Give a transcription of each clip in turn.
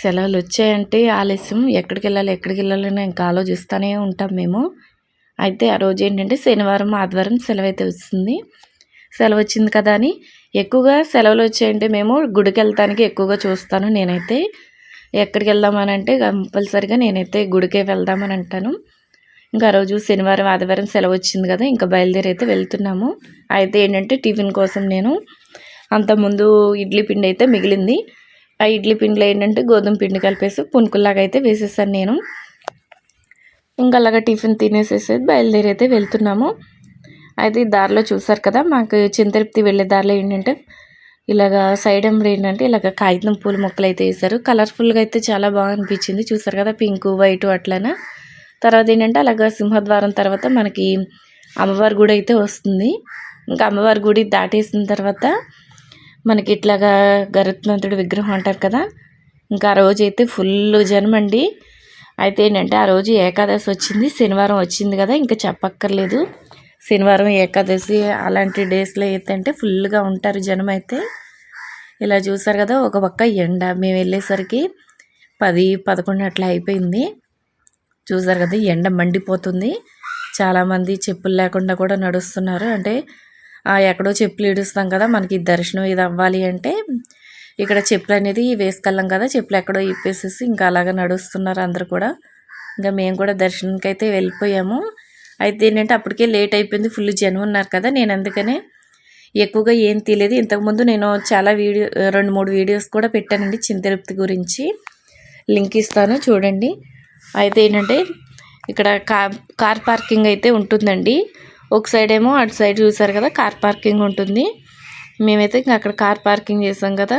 సెలవులు వచ్చాయంటే ఆలస్యం. ఎక్కడికి వెళ్ళాలి ఎక్కడికి వెళ్ళాలని ఇంకా ఆలోచిస్తూనే ఉంటాం మేము. అయితే ఆ రోజు ఏంటంటే శనివారం ఆదివారం సెలవు అయితే వస్తుంది. సెలవు వచ్చింది కదా అని ఎక్కువగా సెలవులు వచ్చాయంటే మేము గుడికి వెళ్తానికి ఎక్కువగా చూస్తాను నేనైతే. ఎక్కడికి వెళ్దామని అంటే కంపల్సరిగా నేనైతే గుడికే వెళ్దామని అంటాను. ఇంకా రోజు శనివారం ఆదివారం సెలవు వచ్చింది కదా ఇంకా బయలుదేరి అయితే వెళ్తున్నాము. అయితే ఏంటంటే టిఫిన్ కోసం నేను అంత ముందు ఇడ్లీ పిండి అయితే మిగిలింది. ఆ ఇడ్లీ పిండిలో ఏంటంటే గోధుమ పిండి కలిపేసి పునుకుల్లాగా అయితే వేసేసాను నేను. ఇంకా అలాగా టిఫిన్ తినేసేసేది బయలుదేరి అయితే వెళ్తున్నాము. అయితే దారిలో చూసారు కదా మాకు చింతరిప్తి వెళ్ళే దారిలో ఏంటంటే ఇలాగా సైడ్ ఎంబడి ఏంటంటే ఇలాగ కాగితం పూల మొక్కలు అయితే వేసారు కలర్ఫుల్గా అయితే చాలా బాగా అనిపించింది. చూసారు కదా పింక్ వైట్ అట్లనే. తర్వాత ఏంటంటే అలాగ సింహద్వారం తర్వాత మనకి అమ్మవారి గుడి అయితే వస్తుంది. ఇంకా అమ్మవారి గుడి దాటేసిన తర్వాత మనకి ఇట్లాగా గరుత్మంతుడి విగ్రహం అంటారు కదా ఇంకా ఆ రోజు అయితే ఫుల్ జనం అండి అయితే ఏంటంటే ఆ రోజు ఏకాదశి వచ్చింది శనివారం వచ్చింది కదా ఇంకా చెప్పక్కర్లేదు. శనివారం ఏకాదశి అలాంటి డేస్లో అయితే అంటే ఫుల్గా ఉంటారు జనం అయితే ఇలా చూసారు కదా ఒక పక్క ఎండ మేము వెళ్ళేసరికి పది పదకొండు అట్లా అయిపోయింది. చూసారు కదా ఎండ మండిపోతుంది. చాలామంది చెప్పులు లేకుండా కూడా నడుస్తున్నారు. అంటే ఎక్కడో చెప్పులు ఇడుస్తాం కదా మనకి దర్శనం ఇది అవ్వాలి అంటే ఇక్కడ చెప్పులు అనేది వేసుకెళ్ళాం కదా చెప్పులు ఎక్కడో ఇప్పేసేసి ఇంకా అలాగ నడుస్తున్నారు అందరు కూడా. ఇంకా మేము కూడా దర్శనానికి అయితే వెళ్ళిపోయాము. అయితే ఏంటంటే అప్పటికే లేట్ అయిపోయింది ఫుల్ జనం ఉన్నారు కదా నేను అందుకనే ఎక్కువగా ఏం తెలియదు ఇంతకుముందు నేను చాలా వీడియో రెండు మూడు వీడియోస్ కూడా పెట్టానండి చింతిరుప్తి గురించి. లింక్ ఇస్తాను చూడండి. అయితే ఏంటంటే ఇక్కడ కార్ కార్ పార్కింగ్ అయితే ఉంటుందండి. ఒక సైడ్ ఏమో అటు సైడ్ చూసారు కదా కార్ పార్కింగ్ ఉంటుంది. మేమైతే ఇంకా అక్కడ కార్ పార్కింగ్ చేసాం కదా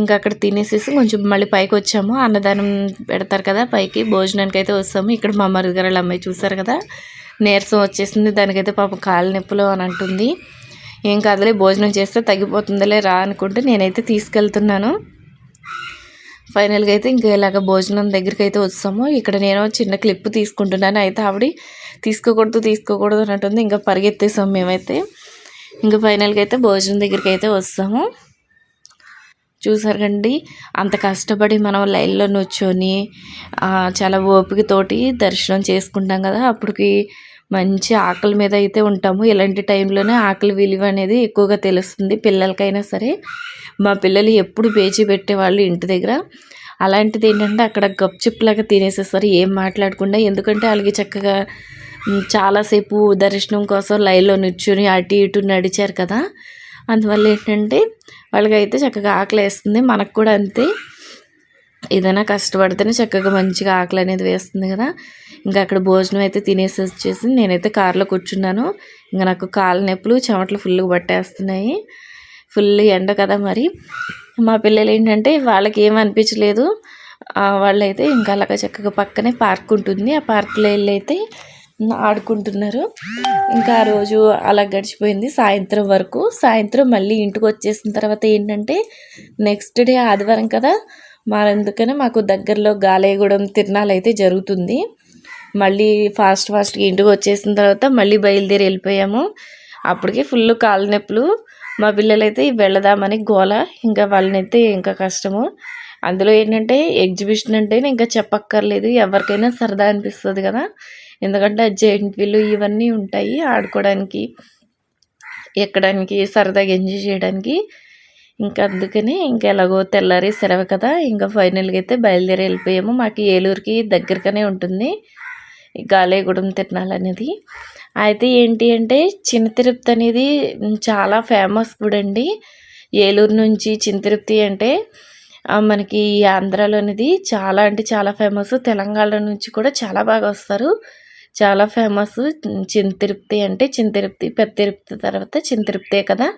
ఇంకా అక్కడ తినేసేసి కొంచెం మళ్ళీ పైకి వచ్చాము. అన్నదానం పెడతారు కదా పైకి భోజనానికి అయితే వస్తాము. ఇక్కడ మా మరుగారు అమ్మాయి చూసారు కదా నీరసం వచ్చేసింది. దానికైతే పాపం కాళ్ళ నొప్పులు అని అంటుంది. ఏం కాదులే భోజనం చేస్తే తగ్గిపోతుందిలే రా అనుకుంటే నేనైతే తీసుకెళ్తున్నాను. ఫైనల్గా అయితే ఇంకా ఇలాగ భోజనం దగ్గరికి అయితే వస్తాము. ఇక్కడ నేను చిన్న క్లిప్ తీసుకుంటున్నాను. అయితే ఆవిడ తీసుకోకూడదు తీసుకోకూడదు అన్నట్టుంది. ఇంకా పరిగెత్తేసాం మేమైతే. ఇంకా ఫైనల్గా అయితే భోజనం దగ్గరికి అయితే వస్తాము. చూసారు కండి అంత కష్టపడి మనం లైన్లో నుంచొని చాలా ఓపికతోటి దర్శనం చేసుకుంటాం కదా అప్పటికి మంచి ఆకలి మీద అయితే ఉంటాము. ఇలాంటి టైంలోనే ఆకలి విలువ అనేది ఎక్కువగా తెలుస్తుంది పిల్లలకైనా సరే. మా పిల్లలు ఎప్పుడు పేచీ పెట్టేవాళ్ళు ఇంటి దగ్గర. అలాంటిది ఏంటంటే అక్కడ గప్చిప్లాగా తినేసేస్తారు ఏం మాట్లాడకుండా. ఎందుకంటే వాళ్ళకి చక్కగా చాలాసేపు దర్శనం కోసం లైన్లో నిల్చుని అటు ఇటు నడిచారు కదా. అందువల్ల ఏంటంటే వాళ్ళకైతే చక్కగా ఆకలి వేస్తుంది. మనకు కూడా అంతే. ఏదైనా కష్టపడితేనే చక్కగా మంచిగా ఆకలి అనేది వేస్తుంది కదా. ఇంకా అక్కడ భోజనం అయితే తినేసి వచ్చేసి నేనైతే కారులో కూర్చున్నాను. ఇంకా నాకు కాళ్ళ నొప్పులు చెమటలు ఫుల్గా పట్టేస్తున్నాయి. ఫుల్ ఎండ కదా మరి. మా పిల్లలు ఏంటంటే వాళ్ళకి ఏం అనిపించలేదు. వాళ్ళైతే ఇంకా అలాగ చక్కగా పక్కనే పార్క్ ఉంటుంది. ఆ పార్క్లో వెళ్ళి అయితే ఆడుకుంటున్నారు. ఇంకా ఆ రోజు అలా గడిచిపోయింది సాయంత్రం వరకు. సాయంత్రం మళ్ళీ ఇంటికి వచ్చేసిన తర్వాత ఏంటంటే నెక్స్ట్ డే ఆదివారం కదా మరెందుకనే మాకు దగ్గరలో గాలేగూడెం తిరణాలు అయితే జరుగుతుంది. మళ్ళీ ఫాస్ట్ ఫాస్ట్గా ఇంటికి వచ్చేసిన తర్వాత మళ్ళీ బయలుదేరి వెళ్ళిపోయాము. అప్పటికే ఫుల్ కాళ్ళ నొప్పులు. మా పిల్లలైతే వెళదామని గోల. ఇంకా వాళ్ళనైతే ఇంకా కష్టము. అందులో ఏంటంటే ఎగ్జిబిషన్ అంటే ఇంకా చెప్పక్కర్లేదు ఎవరికైనా సరదా అనిపిస్తుంది కదా. ఎందుకంటే జెయింట్ వీళ్ళు ఇవన్నీ ఉంటాయి ఆడుకోవడానికి ఎక్కడానికి సరదాగా ఎంజాయ్ చేయడానికి. ఇంకా అందుకని ఇంకా ఎలాగో తెల్లారి సెలవు కదా ఇంకా ఫైనల్గా అయితే బయలుదేరి వెళ్ళిపోయాము. మాకు ఏలూరుకి దగ్గరగానే ఉంటుంది గాలేగూడెం తిరణాలు అనేది. అయితే ఏంటి అంటే చిన్న తిరుపతి అనేది చాలా ఫేమస్ కూడా అండి ఏలూరు నుంచి చిన్న తిరుపతి అంటే మనకి ఆంధ్రాలో అనేది చాలా అంటే చాలా ఫేమస్ తెలంగాణ నుంచి కూడా చాలా బాగా వస్తారు. చాలా ఫేమస్ చిన్న తిరుపతి అంటే చిన్న తిరుపతి పెద్ద తిరుపతి తర్వాత చిన్న కదా.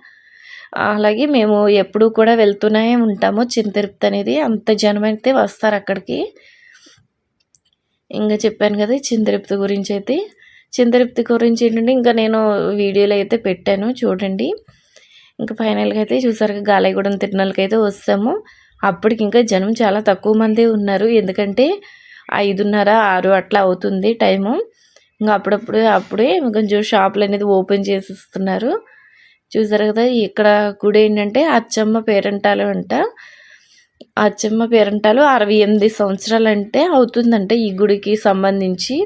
అలాగే మేము ఎప్పుడూ కూడా వెళ్తూనే ఉంటాము. చిన్న అనేది అంత జనం అయితే వస్తారు అక్కడికి. ఇంకా చెప్పాను కదా చిన్న తిరుపతి గురించి అయితే. చిన్న గురించి ఏంటంటే ఇంకా నేను వీడియోలు అయితే పెట్టాను. చూడండి. ఇంకా ఫైనల్గా అయితే చూసారు గాలయగూడెం తిరునాళ్ళకి అయితే వస్తాము. అప్పటికి ఇంకా జనం చాలా తక్కువ మందే ఉన్నారు. ఎందుకంటే ఐదున్నర ఆరు అట్లా అవుతుంది టైము. ఇంకా అప్పుడప్పుడు అప్పుడే కొంచెం షాపులు అనేది ఓపెన్ చేసిస్తున్నారు. చూసారు కదా ఇక్కడ గుడి ఏంటంటే అచ్చమ్మ పేరంటాలు అంట. అచ్చమ్మ పేరంటాలు అరవై ఎనిమిది సంవత్సరాలు అంటే అవుతుందంట ఈ గుడికి సంబంధించి.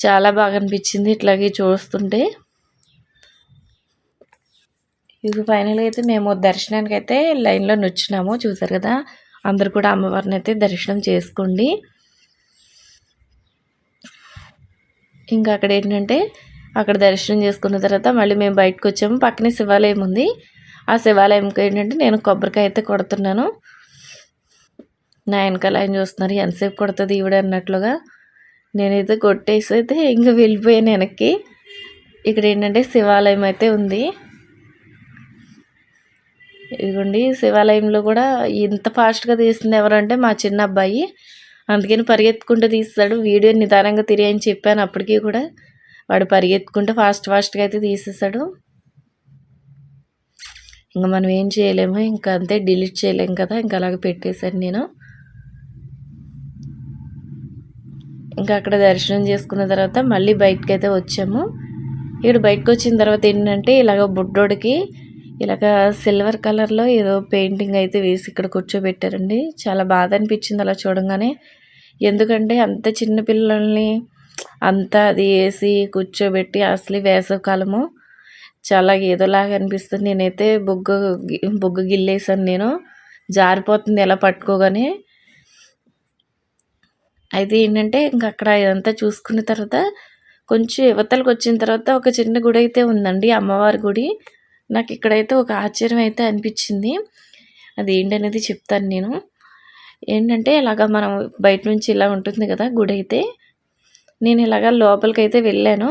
చాలా బాగా అనిపించింది ఇట్లాగే చూస్తుంటే. ఇది ఫైనల్గా అయితే మేము దర్శనానికి అయితే లైన్లో నొచ్చినాము చూసారు కదా? అందరు కూడా అమ్మవారిని అయితే దర్శనం చేసుకోండి. ఇంకా అక్కడ ఏంటంటే అక్కడ దర్శనం చేసుకున్న తర్వాత మళ్ళీ మేము బయటకు వచ్చాము. పక్కనే శివాలయం ఉంది. ఆ శివాలయంకి ఏంటంటే నేను కొబ్బరికాయ అయితే కొడుతున్నాను. నా వెనకాల ఆయన చూస్తున్నారు ఎంతసేపు కొడుతుంది ఈవిడ? అన్నట్లుగా. నేనైతే కొట్టేసి అయితే ఇంకా వెళ్ళిపోయాను వెనక్కి. ఇక్కడ ఏంటంటే శివాలయం అయితే ఉంది. ఇదిగోండి శివాలయంలో కూడా ఇంత ఫాస్ట్గా తీస్తుంది ఎవరంటే మా చిన్న అబ్బాయి. అందుకని పరిగెత్తుకుంటూ తీస్తాడు. వీడియో నిదానంగా తిరిగి చెప్పాను అప్పటికీ కూడా. వాడు పరిగెత్తుకుంటూ ఫాస్ట్ ఫాస్ట్గా అయితే తీసేస్తాడు ఇంకా మనం ఏం చేయలేము. ఇంకా అంతే డిలీట్ చేయలేము కదా. ఇంకా అలాగే పెట్టేశాను నేను. ఇంకా అక్కడ దర్శనం చేసుకున్న తర్వాత మళ్ళీ బయటకు అయితే వచ్చాము. ఇక్కడ బయటకు వచ్చిన తర్వాత ఏంటంటే ఇలాగ బుడ్డోడికి ఇలాగ సిల్వర్ కలర్లో ఏదో పెయింటింగ్ అయితే వేసి ఇక్కడ కూర్చోబెట్టారండి. చాలా బాధ అనిపించింది అలా చూడంగానే. ఎందుకంటే అంత చిన్న పిల్లల్ని అంతా అది వేసి కూర్చోబెట్టి అసలు వేసవకాలము. చాలా ఏదోలాగా అనిపిస్తుంది. నేనైతే బొగ్గు బొగ్గు గిల్లేసాను నేను. జారిపోతుంది ఎలా పట్టుకోగానే. అయితే ఏంటంటే ఇంక అక్కడ ఇదంతా చూసుకున్న తర్వాత కొంచెం యువతలకు వచ్చిన తర్వాత ఒక చిన్న గుడి అయితే ఉందండి అమ్మవారి గుడి. నాకు ఇక్కడైతే ఒక ఆశ్చర్యం అయితే అనిపించింది. అది ఏంటనేది చెప్తాను నేను. ఏంటంటే ఇలాగ మనం బయట నుంచి ఇలా ఉంటుంది కదా గుడి అయితే. నేను ఇలాగ లోపలికి అయితే వెళ్ళాను.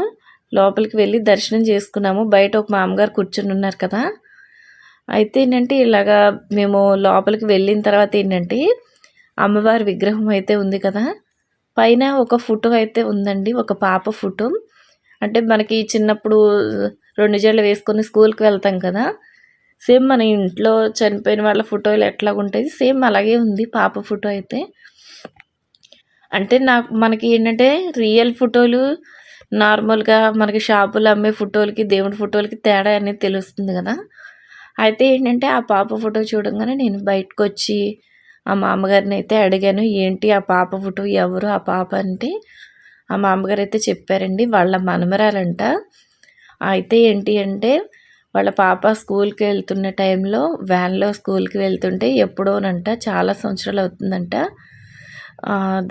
లోపలికి వెళ్ళి దర్శనం చేసుకున్నాము. బయట ఒక మామగారు కూర్చొని ఉన్నారు కదా. అయితే ఏంటంటే ఇలాగా మేము లోపలికి వెళ్ళిన తర్వాత ఏంటంటే అమ్మవారి విగ్రహం అయితే ఉంది కదా. పైన ఒక ఫోటో అయితే ఉందండి. ఒక పాప ఫోటో. అంటే మనకి చిన్నప్పుడు రెండు జడలు వేసుకొని స్కూల్కి వెళ్తాం కదా. సేమ్ మన ఇంట్లో చనిపోయిన వాళ్ళ ఫోటోలు ఎట్లా ఉంటాయి? సేమ్ అలాగే ఉంది పాప ఫోటో అయితే. అంటే నాకు మనకి ఏంటంటే రియల్ ఫోటోలు నార్మల్గా మనకి షాపులో అమ్మే ఫోటోలకి దేవుడి ఫోటోలకి తేడా అనేది తెలుస్తుంది కదా. అయితే ఏంటంటే ఆ పాప ఫోటో చూడంగానే నేను బయటకు వచ్చి ఆ మామగారిని అయితే అడిగాను ఏంటి ఆ పాప ఫోటో ఎవరు ఆ పాప అంటే ఆ మామగారు అయితే చెప్పారండి వాళ్ళ మనమరాలంట. అయితే ఏంటి అంటే వాళ్ళ పాప స్కూల్కి వెళ్తున్న టైంలో వ్యాన్లో స్కూల్కి వెళ్తుంటే ఎప్పుడోనంట చాలా సంవత్సరాలు అవుతుందంట.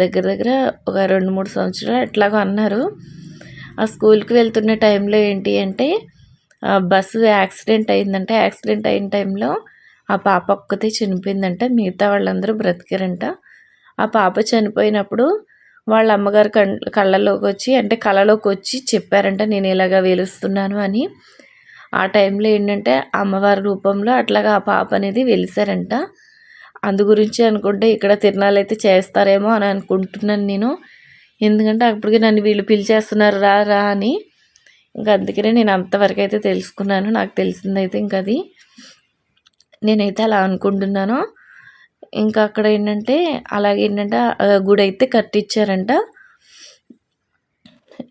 దగ్గర దగ్గర ఒక రెండు మూడు సంవత్సరాలు ఎట్లాగో అన్నారు. ఆ స్కూల్కి వెళ్తున్న టైంలో ఏంటి అంటే బస్సు యాక్సిడెంట్ అయిందంటే. యాక్సిడెంట్ అయిన టైంలో ఆ పాప ఒక్కతే చనిపోయిందంట. మిగతా వాళ్ళందరూ బ్రతికారంట. ఆ పాప చనిపోయినప్పుడు వాళ్ళ అమ్మగారు కళ్ళలోకి వచ్చి అంటే కళలోకి వచ్చి చెప్పారంట నేను ఇలాగ వెలుస్తున్నాను అని. ఆ టైంలో ఏంటంటే అమ్మవారి రూపంలో అట్లాగా ఆ పాప అనేది వెలిసారంట. అందు గురించి అనుకుంటే ఇక్కడ తిరణాలు అయితే చేస్తారేమో అని అనుకుంటున్నాను నేను. ఎందుకంటే అప్పటికి నన్ను వీళ్ళు పిలిచేస్తున్నారు రా రా అని. ఇంకా అందుకనే నేను అంతవరకు అయితే తెలుసుకున్నాను నాకు తెలిసిందైతే ఇంకా అది నేనైతే అలా అనుకుంటున్నాను. ఇంకా అక్కడ ఏంటంటే అలాగే ఏంటంటే గుడి అయితే కట్టించారంట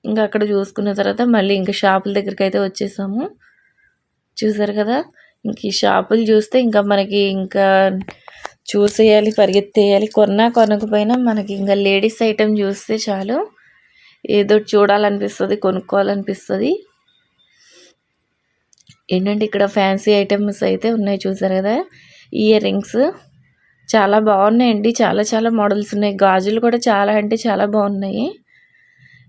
ఇంకా అక్కడ చూసుకున్న తర్వాత మళ్ళీ ఇంకా షాపుల దగ్గరికి అయితే వచ్చేసాము. చూసారు కదా? ఇంక ఈ షాపులు చూస్తే ఇంకా మనకి ఇంకా చూసేయాలి పరిగెత్తేయాలి. కొన్నా కొనకపోయినా మనకి ఇంకా లేడీస్ ఐటెం చూస్తే చాలు. ఏదో చూడాలనిపిస్తుంది కొనుక్కోవాలనిపిస్తుంది. ఏంటంటే ఇక్కడ ఫ్యాన్సీ ఐటమ్స్ అయితే ఉన్నాయి చూసారు కదా? Year rings. చాలా బాగున్నాయండి. చాలా చాలా మోడల్స్ ఉన్నాయి. గాజులు కూడా చాలా అంటే చాలా బాగున్నాయి.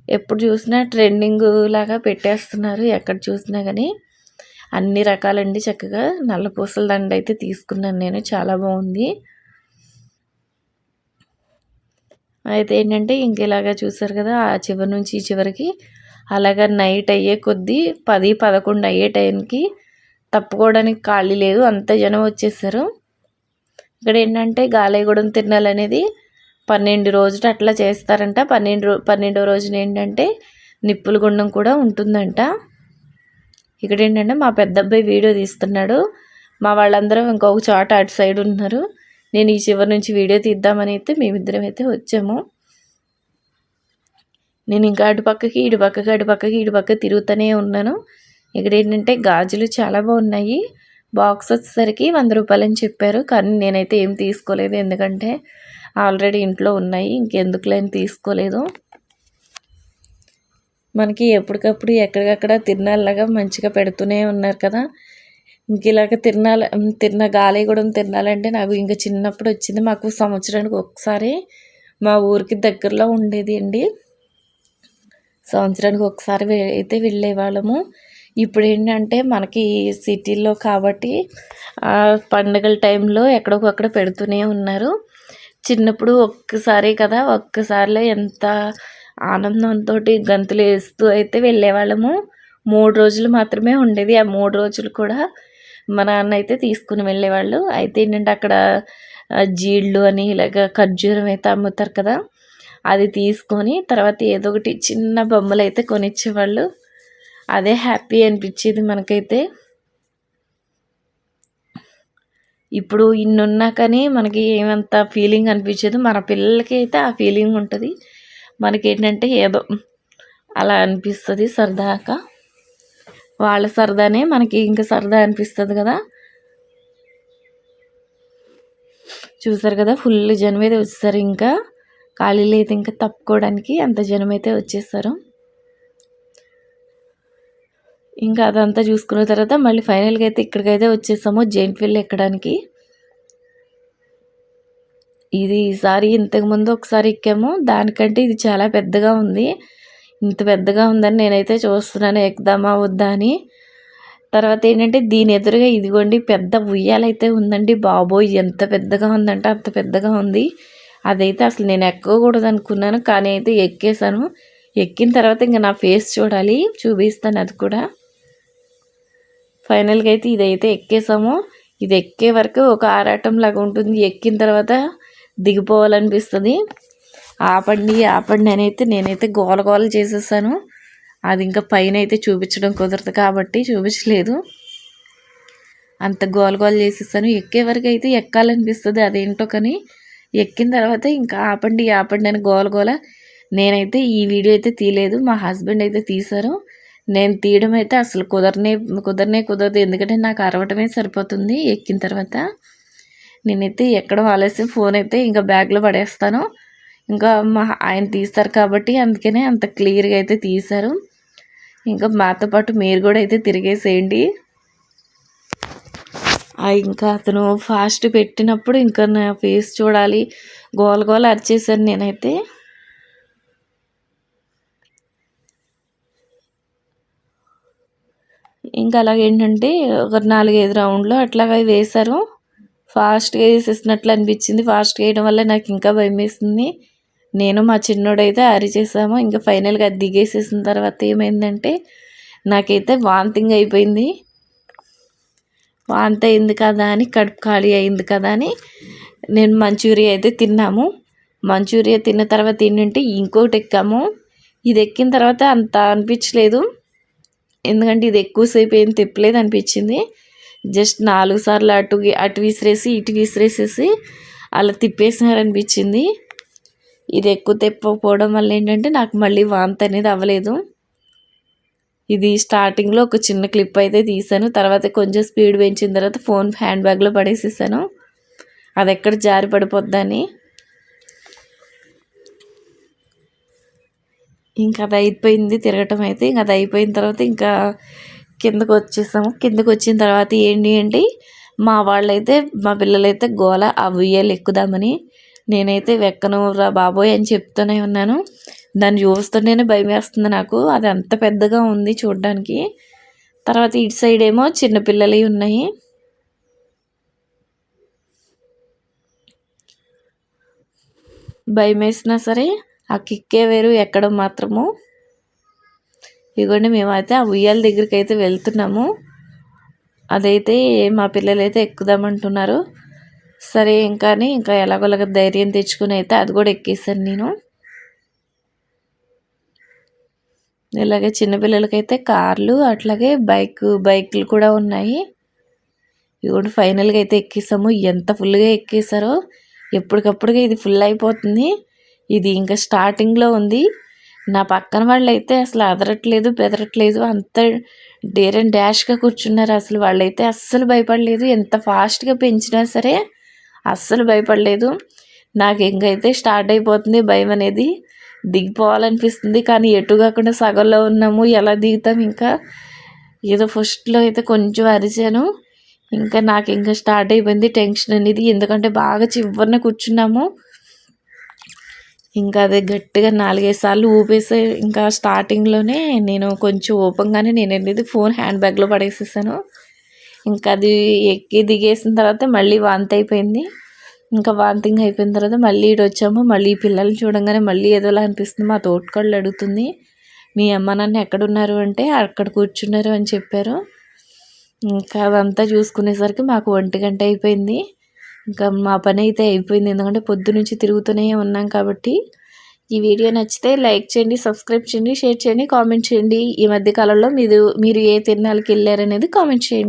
ఎప్పుడు చూసినా ట్రెండింగ్ లాగా పెట్టేస్తున్నారు. ఎక్కడ చూసినా కానీ అన్ని రకాలండి చక్కగా. నల్ల పూసల దండ అయితే తీసుకున్నాను నేను. చాలా బాగుంది. అయితే ఏంటంటే ఇంక ఇలాగా చూసారు కదా ఆ చివరి నుంచి ఈ చివరికి అలాగా నైట్ అయ్యే కొద్దీ పది పదకొండు అయ్యే టైంకి తప్పుకోవడానికి ఖాళీ లేదు. అంత జనం వచ్చేసారు. ఇక్కడ ఏంటంటే గాలయగూడెం తిరణాలు అనేది పన్నెండు రోజులు అట్లా చేస్తారంట. పన్నెండు పన్నెండో రోజున ఏంటంటే నిప్పుల గుండం కూడా ఉంటుందంట. ఇక్కడ ఏంటంటే మా పెద్ద అబ్బాయి వీడియో తీస్తున్నాడు. మా వాళ్ళందరూ ఇంకొక చోట అటు సైడ్ ఉన్నారు నేను ఈ చివరి నుంచి వీడియో తీద్దామని అయితే మేమిద్దరం అయితే వచ్చాము. నేను ఇంకా అటు పక్కకి ఇటు పక్కకి అటు పక్కకి ఇటు పక్క తిరుగుతూనే ఉన్నాను. ఇక్కడ ఏంటంటే గాజులు చాలా బాగున్నాయి. బాక్స్ వచ్చేసరికి వంద రూపాయలు అని చెప్పారు. కానీ నేనైతే ఏం తీసుకోలేదు. ఎందుకంటే ఆల్రెడీ ఇంట్లో ఉన్నాయి. ఇంకెందుకులేని తీసుకోలేదు. మనకి ఎప్పటికప్పుడు ఎక్కడికక్కడ తిరణాలలాగా మంచిగా పెడుతూనే ఉన్నారు కదా. ఇంక ఇలాగ తిరణాల తిరున గాలిగూడెం తిరణాలంటే నాకు ఇంకా చిన్నప్పుడు వచ్చింది. మాకు సంవత్సరానికి ఒకసారి మా ఊరికి దగ్గరలో ఉండేది అండి. సంవత్సరానికి ఒకసారి అయితే వెళ్ళేవాళ్ళము. ఇప్పుడు ఏంటంటే మనకి సిటీల్లో కాబట్టి పండుగల టైంలో ఎక్కడికక్కడ పెడుతూనే ఉన్నారు. చిన్నప్పుడు ఒక్కసారి కదా ఒక్కసారిలో ఎంత ఆనందంతో గంతులు వేస్తూ అయితే వెళ్ళేవాళ్ళము. మూడు రోజులు మాత్రమే ఉండేది. ఆ మూడు రోజులు కూడా మా నాన్న అయితే తీసుకుని వెళ్ళేవాళ్ళు. అయితే ఏంటంటే అక్కడ జీళ్ళు అని ఇలాగ ఖర్జూరం అయితే అమ్ముతారు కదా అది తీసుకొని తర్వాత ఏదో ఒకటి చిన్న బొమ్మలు అయితే కొనిచ్చేవాళ్ళు. అదే హ్యాపీ అనిపించేది మనకైతే. ఇప్పుడు ఇన్నున్నా కానీ మనకి ఏమంత ఫీలింగ్ అనిపించదు. మన పిల్లలకి అయితే ఆ ఫీలింగ్ ఉంటుంది. మనకేంటంటే ఏదో అలా అనిపిస్తుంది సరదాగా. వాళ్ళ సరదానే మనకి ఇంకా సరదా అనిపిస్తుంది కదా. చూసారు కదా ఫుల్ జనం అయితే వచ్చేసారు ఇంకా. ఖాళీలు అయితే ఇంకా తప్పుకోవడానికి అంత జనం అయితే వచ్చేసారు. ఇంకా అదంతా చూసుకున్న తర్వాత మళ్ళీ ఫైనల్గా అయితే ఇక్కడికైతే వచ్చేసాము. జైంట్ వీల్ ఎక్కడానికి. ఇది ఈసారి ఇంతకుముందు ఒకసారి ఎక్కాము. దానికంటే ఇది చాలా పెద్దగా ఉంది. ఇంత పెద్దగా ఉందని నేనైతే చూస్తున్నాను. ఎక్కుదామా వద్దా అని. తర్వాత ఏంటంటే దీని ఎదురుగా ఇదిగోండి పెద్ద ఉయ్యాలైతే ఉందండి బాబోయ్. ఎంత పెద్దగా ఉందంటే అంత పెద్దగా ఉంది. అదైతే అసలు నేను ఎక్కకూడదు అనుకున్నాను కానీ అయితే ఎక్కేసాను ఎక్కిన తర్వాత ఇంకా నా ఫేస్ చూడాలి చూపిస్తాను అది కూడా. ఫైనల్గా అయితే ఇదైతే ఎక్కేసాము. ఇది ఎక్కే వరకు ఒక ఆరాటం లాగా ఉంటుంది. ఎక్కిన తర్వాత దిగిపోవాలనిపిస్తుంది. ఆపండి ఆపండి అని అయితే నేనైతే గోల గోల చేసేసాను. అది ఇంకా పైన అయితే చూపించడం కుదరదు కాబట్టి చూపించలేదు. అంత గోల గోల చేసేసాను. ఎక్కే వరకు అయితే ఎక్కాలనిపిస్తుంది అదేంటో కానీ ఎక్కిన తర్వాత ఇంకా ఆపండి ఆపండి అని గోల గోల నేనైతే ఈ వీడియో అయితే తీయలేదు. మా హస్బెండ్ అయితే తీశారు. నేను తీయడం అయితే అసలు కుదరనే కుదరనే కుదరదు. ఎందుకంటే నాకు అరవటమే సరిపోతుంది ఎక్కిన తర్వాత. నేనైతే ఎక్కడ ఆలస్యం ఫోన్ అయితే ఇంకా బ్యాగ్లో పడేస్తాను. ఇంకా మా ఆయన తీస్తారు కాబట్టి అందుకనే అంత క్లియర్గా అయితే తీశారు. ఇంకా మాతో పాటు మీరు కూడా అయితే తిరిగేసేయండి. ఇంకా అతను ఫాస్ట్ పెట్టినప్పుడు ఇంకా నా ఫేస్ చూడాలి. గోల గోల అరిచేసాను నేనైతే. ఇంకా అలాగేంటంటే ఒక నాలుగైదు రౌండ్లు అట్లాగా వేశారు. ఫాస్ట్గా వేసేసినట్లు అనిపించింది. ఫాస్ట్గా వేయడం వల్ల నాకు ఇంకా భయం వేసింది నేను మా చిన్నోడైతే అరిచేసాము ఇంకా ఫైనల్గా దిగేసేసిన తర్వాత ఏమైందంటే నాకైతే వాంతింగ్ అయిపోయింది. వాంతి అయింది కదా అని కడుపు ఖాళీ అయింది కదా అని నేను మంచూరియా అయితే తిన్నాము. మంచూరియా తిన్న తర్వాత ఏంటంటే ఇంకోటి ఎక్కాము. ఇది ఎక్కిన తర్వాత అంత అనిపించలేదు. ఎందుకంటే ఇది ఎక్కువసేపు ఏం తిప్పలేదు అనిపించింది. జస్ట్ నాలుగు సార్లు అటు అటు విసిరేసి ఇటు విసిరేసేసి అలా తిప్పేసినారనిపించింది. ఇది ఎక్కువ తిప్పకపోవడం వల్ల ఏంటంటే నాకు మళ్ళీ వాంతి అనేది అవ్వలేదు. ఇది స్టార్టింగ్లో ఒక చిన్న క్లిప్ అయితే తీసాను. తర్వాత కొంచెం స్పీడ్ పెంచిన తర్వాత ఫోన్ హ్యాండ్ బ్యాగ్లో పడేసేసాను. అది ఎక్కడ జారి పడిపోద్దని. ఇంకా అది అయిపోయింది తిరగటం అయితే ఇంకా అది అయిపోయిన తర్వాత ఇంకా కిందకు వచ్చేసాము. కిందకు వచ్చిన తర్వాత ఏంటి అంటే మా వాళ్ళైతే మా పిల్లలైతే గోల ఆ ఉయ్యాలు ఎక్కుదామని. నేనైతే వెక్కను రా బాబోయ్ అని చెప్తూనే ఉన్నాను. దాన్ని చూస్తుంటేనే భయం వేస్తుంది నాకు. అది అంత పెద్దగా ఉంది చూడడానికి. తర్వాత ఇటు సైడ్ ఏమో చిన్నపిల్లలు ఉన్నాయి. భయం వేసినా సరే ఆ కిక్కే వేరు ఎక్కడం మాత్రము. ఇదిగోండి మేమైతే ఆ ఉయ్యాల దగ్గరికి అయితే వెళ్తున్నాము. అదైతే మా పిల్లలైతే ఎక్కుదామంటున్నారు. సరే ఇంకా ఇంకా ఎలాగోలాగ ధైర్యం తెచ్చుకుని అయితే అది కూడా ఎక్కేసాను నేను. ఇలాగే చిన్నపిల్లలకైతే కార్లు అట్లాగే బైక్ బైక్లు కూడా ఉన్నాయి. ఇదిగోండి ఫైనల్గా అయితే ఎక్కేసాము. ఎంత ఫుల్గా ఎక్కేసారో ఎప్పటికప్పుడుగా ఇది ఫుల్ అయిపోతుంది. ఇది ఇంకా స్టార్టింగ్లో ఉంది. నా పక్కన వాళ్ళైతే అసలు అదరట్లేదు బెదరట్లేదు. అంత డేర్ అండ్ డాష్గా కూర్చున్నారు. అసలు వాళ్ళైతే అస్సలు భయపడలేదు. ఎంత ఫాస్ట్గా పెంచినా సరే అస్సలు భయపడలేదు. నాకు ఇంకైతే స్టార్ట్ అయిపోతుంది భయం అనేది. దిగిపోవాలనిపిస్తుంది కానీ ఎటు కాకుండా సగంలో ఉన్నాము. ఎలా దిగుతాం ఇంకా? ఏదో ఫస్ట్లో అయితే కొంచెం అరిచాను. ఇంకా నాకు ఇంకా స్టార్ట్ అయిపోయింది టెన్షన్ అనేది. ఎందుకంటే బాగా చివరిన కూర్చున్నాము. ఇంకా అది గట్టిగా నాలుగైదు సార్లు ఊపేసే ఇంకా స్టార్టింగ్లోనే నేను కొంచెం ఓపెన్గానే నేను అనేది ఫోన్ హ్యాండ్ బ్యాగ్లో పడేసేసాను. ఇంకా అది ఎక్కి దిగేసిన తర్వాత మళ్ళీ వాంతి అయిపోయింది. ఇంకా వాంతింగ్ అయిపోయిన తర్వాత మళ్ళీ ఇటు వచ్చాము. మళ్ళీ పిల్లల్ని చూడంగానే మళ్ళీ ఏదోలా అనిపిస్తుంది. మా తోటకాళ్ళు అడుగుతుంది. మీ అమ్మ నాన్న ఎక్కడున్నారు? అంటే అక్కడ కూర్చున్నారు అని చెప్పారు. ఇంకా అదంతా చూసుకునేసరికి మాకు ఒంటి గంట అయిపోయింది. ఇంకా మా పని అయితే అయిపోయింది. ఎందుకంటే పొద్దు నుంచి తిరుగుతూనే ఉన్నాం కాబట్టి ఈ వీడియో నచ్చితే లైక్ చేయండి సబ్స్క్రైబ్ చేయండి షేర్ చేయండి కామెంట్ చేయండి. ఈ మధ్య కాలంలో మీరు మీరు ఏ తిరణాలకు వెళ్ళారనేది కామెంట్ చేయండి.